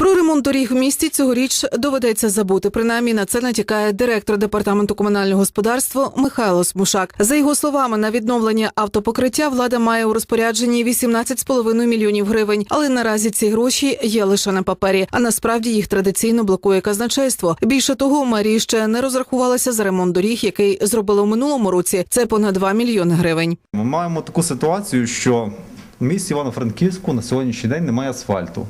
Про ремонт доріг в місті цьогоріч доведеться забути. Принаймні на це натякає директор департаменту комунального господарства Михайло Смушак. За його словами, на відновлення автопокриття влада має у розпорядженні 18,5 мільйонів гривень. Але наразі ці гроші є лише на папері. А насправді їх традиційно блокує казначейство. Більше того, мерії ще не розрахувалася за ремонт доріг, який зробили у минулому році. Це понад 2 мільйони гривень. Ми маємо таку ситуацію, що в місті Івано-Франківську на сьогоднішній день немає асфальту.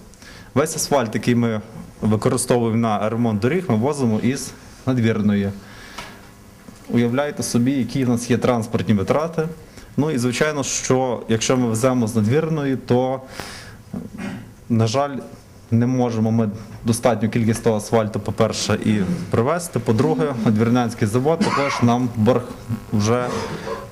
Весь асфальт, який ми використовуємо на ремонт доріг, ми возимо із надвірної. Уявляєте собі, які в нас є транспортні витрати. Ну і звичайно, що якщо ми веземо з надвірної, то, на жаль, не можемо ми достатню кількість того асфальту, по-перше, і привезти. По-друге, надвірнянський завод також нам борг вже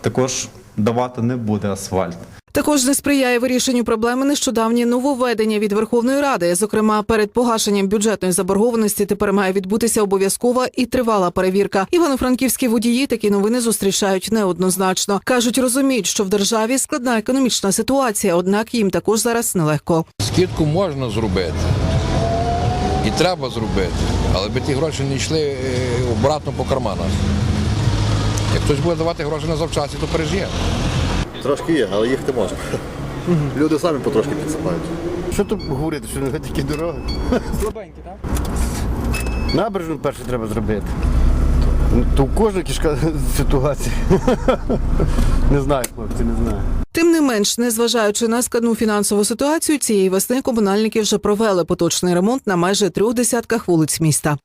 також давати не буде асфальт. Також не сприяє вирішенню проблеми нещодавнє нововведення від Верховної Ради. Зокрема, перед погашенням бюджетної заборгованості тепер має відбутися обов'язкова і тривала перевірка. Івано-франківські водії такі новини зустрічають неоднозначно. кажуть, розуміють, що в державі складна економічна ситуація, однак їм також зараз нелегко. Скидку можна зробити. І треба зробити, але би ті гроші не йшли е, обратно по карманах. Як хтось буде давати гроші на завчасі, то пережиє. Трошки є, але їхати можна. Люди самі потрошки підсипають. Що тут говорити, що не такі дороги? Слабенькі, так? Набережну перше треба зробити. То у кожна кішка ситуація. Не знаю, хлопці, не знаю. Тим не менш, незважаючи на складну фінансову ситуацію, цієї весни комунальники вже провели поточний ремонт на майже трьох десятках вулиць міста.